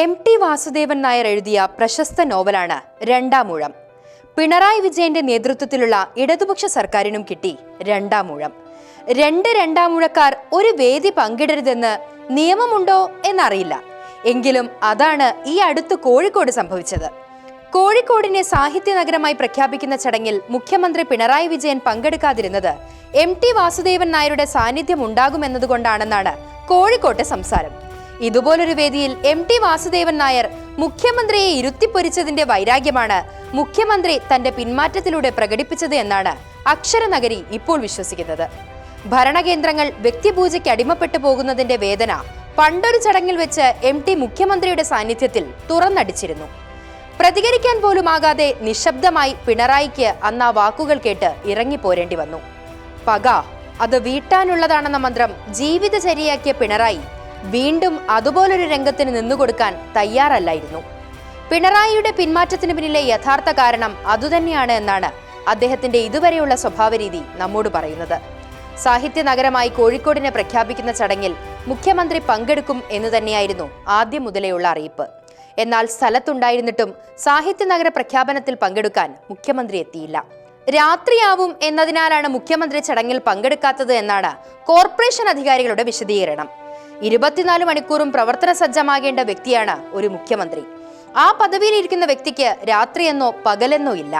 M T Vasudevan Nair എഴുതിയ പ്രശസ്ത നോവലാണ് രണ്ടാമൂഴം പിണറായി വിജയന്റെ നേതൃത്വത്തിലുള്ള ഇടതുപക്ഷ സർക്കാരിനും കിട്ടി രണ്ടാമൂഴം രണ്ട് രണ്ടാമൂഴക്കാർ ഒരു വേദി പങ്കിടരുതെന്ന് നിയമമുണ്ടോ എന്നറിയില്ല. എങ്കിലും അതാണ് ഈ അടുത്ത് കോഴിക്കോട് സംഭവിച്ചത്. കോഴിക്കോടിനെ സാഹിത്യ നഗരമായി പ്രഖ്യാപിക്കുന്ന ചടങ്ങിൽ മുഖ്യമന്ത്രി പിണറായി വിജയൻ പങ്കെടുക്കാതിരുന്നത് എം ടി വാസുദേവൻ നായരുടെ സാന്നിധ്യം ഉണ്ടാകുമെന്നതുകൊണ്ടാണെന്നാണ് കോഴിക്കോട്ടെ സംസാരം. ഇതുപോലൊരു വേദിയിൽ എം ടി വാസുദേവൻ നായർ മുഖ്യമന്ത്രിയെ ഇരുത്തിപ്പൊരിച്ചതിന്റെ വൈരാഗ്യമാണ്. മുഖ്യമന്ത്രി തന്റെ പിന്മാറ്റത്തിലൂടെ പ്രകടിപ്പിച്ചത് എന്നാണ് അക്ഷരനഗരി ഇപ്പോൾ വിശ്വസിക്കുന്നത്. ഭരണകേന്ദ്രങ്ങൾ വ്യക്തിപൂജയ്ക്ക് അടിമപ്പെട്ടു പോകുന്നതിന്റെ വേദന പണ്ടൊരു ചടങ്ങിൽ വെച്ച് എം ടി മുഖ്യമന്ത്രിയുടെ സാന്നിധ്യത്തിൽ തുറന്നടിച്ചിരുന്നു. പ്രതികരിക്കാൻ പോലും ആകാതെ നിശബ്ദമായി പിണറായിക്ക് അന്ന് ആ വാക്കുകൾ കേട്ട് ഇറങ്ങിപ്പോരേണ്ടി വന്നു. പക അത് വീട്ടാനുള്ളതാണെന്ന മന്ത്രം ജീവിതചര്യയാക്കിയ പിണറായി വീണ്ടും അതുപോലൊരു രംഗത്തിന് നിന്നുകൊടുക്കാൻ തയ്യാറല്ലായിരുന്നു. പിണറായിയുടെ പിന്മാറ്റത്തിന് പിന്നിലെ യഥാർത്ഥ കാരണം അതുതന്നെയാണ് എന്നാണ് അദ്ദേഹത്തിന്റെ ഇതുവരെയുള്ള സ്വഭാവരീതി നമ്മോട് പറയുന്നത്. സാഹിത്യ നഗരമായി കോഴിക്കോടിനെ പ്രഖ്യാപിക്കുന്ന ചടങ്ങിൽ മുഖ്യമന്ത്രി പങ്കെടുക്കും എന്ന് തന്നെയായിരുന്നു ആദ്യം മുതലെയുള്ള അറിയിപ്പ്. എന്നാൽ സ്ഥലത്തുണ്ടായിരുന്നിട്ടും സാഹിത്യ നഗര പ്രഖ്യാപനത്തിൽ പങ്കെടുക്കാൻ മുഖ്യമന്ത്രി എത്തിയില്ല. രാത്രിയാവും എന്നതിനാലാണ് മുഖ്യമന്ത്രി ചടങ്ങിൽ പങ്കെടുക്കാത്തത് എന്നാണ് കോർപ്പറേഷൻ അധികാരികളുടെ വിശദീകരണം. ഇരുപത്തിനാല് മണിക്കൂറും പ്രവർത്തന സജ്ജമാകേണ്ട വ്യക്തിയാണ് ഒരു മുഖ്യമന്ത്രി. ആ പദവിയിലിരിക്കുന്ന വ്യക്തിക്ക് രാത്രിയെന്നോ പകലെന്നോ ഇല്ല.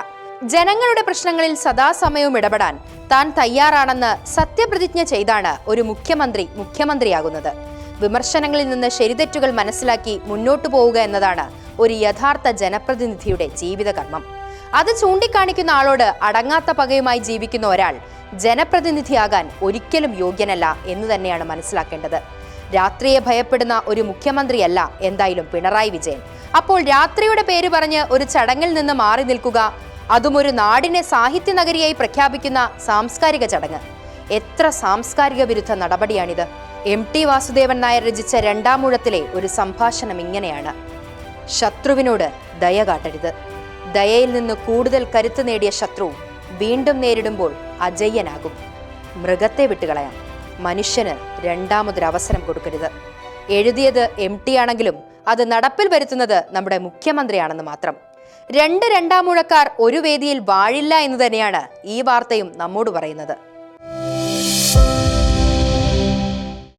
ജനങ്ങളുടെ പ്രശ്നങ്ങളിൽ സദാസമയവും ഇടപെടാൻ താൻ തയ്യാറാണെന്ന് സത്യപ്രതിജ്ഞ ചെയ്താണ് ഒരു മുഖ്യമന്ത്രി മുഖ്യമന്ത്രിയാകുന്നത്. വിമർശനങ്ങളിൽ നിന്ന് ശരിതെറ്റുകൾ മനസ്സിലാക്കി മുന്നോട്ടു പോവുക എന്നതാണ് ഒരു യഥാർത്ഥ ജനപ്രതിനിധിയുടെ ജീവിതകർമ്മം. അത് ചൂണ്ടിക്കാണിക്കുന്ന ആളോട് അടങ്ങാത്ത പകയുമായി ജീവിക്കുന്ന ഒരാൾ ജനപ്രതിനിധിയാകാൻ ഒരിക്കലും യോഗ്യനല്ല എന്ന് തന്നെയാണ് മനസ്സിലാക്കേണ്ടത്. രാത്രിയെ ഭയപ്പെടുന്ന ഒരു മുഖ്യമന്ത്രിയല്ല എന്തായാലും പിണറായി വിജയൻ. അപ്പോൾ രാത്രിയുടെ പേര് പറഞ്ഞ് ഒരു ചടങ്ങിൽ നിന്ന് മാറി നിൽക്കുക അതും ഒരു നാടിനെ സാഹിത്യ നഗരിയായി പ്രഖ്യാപിക്കുന്ന സാംസ്കാരിക ചടങ്ങ്. എത്ര സാംസ്കാരിക വിരുദ്ധ നടപടിയാണിത്. എം ടി വാസുദേവൻ നായർ രചിച്ച രണ്ടാമൂഴത്തിലെ ഒരു സംഭാഷണം ഇങ്ങനെയാണ്. ശത്രുവിനോട് ദയ കാട്ടരുത്. ദയയിൽ നിന്ന് കൂടുതൽ കരുത്ത് നേടിയ ശത്രു വീണ്ടും നേരിടുമ്പോൾ അജയ്യനാകും. മൃഗത്തെ വിട്ടുകളയാം. മനുഷ്യന് രണ്ടാമതൊരവസരം കൊടുക്കരുത്. എഴുതിയത് എം ടി ആണെങ്കിലും അത് നടപ്പിൽ വരുത്തുന്നത് നമ്മുടെ മുഖ്യമന്ത്രിയാണെന്ന് മാത്രം. രണ്ട് രണ്ടാമൂഴക്കാർ ഒരു വേദിയിൽ വാഴില്ല എന്ന് തന്നെയാണ് ഈ വാർത്തയും നമ്മോട് പറയുന്നത്.